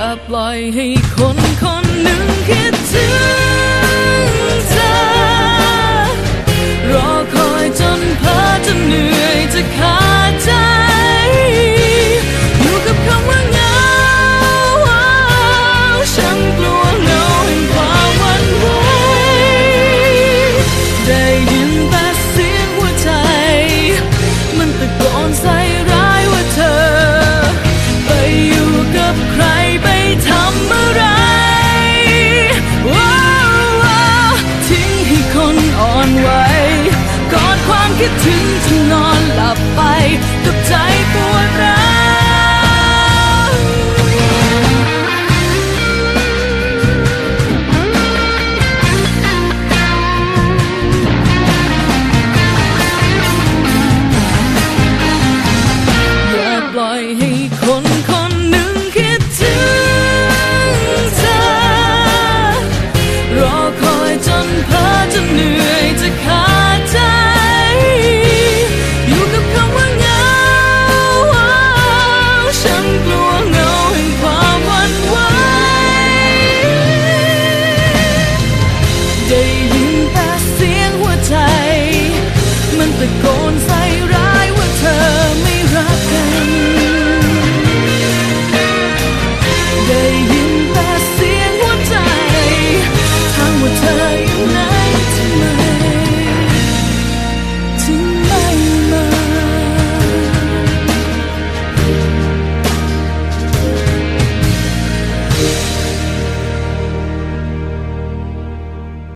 ่าปล่อยให้คนคนหนึ่งคิด ดถึงจะนอนหลับไปกับใจปวดร้าอย่าปล่อยให้คนคน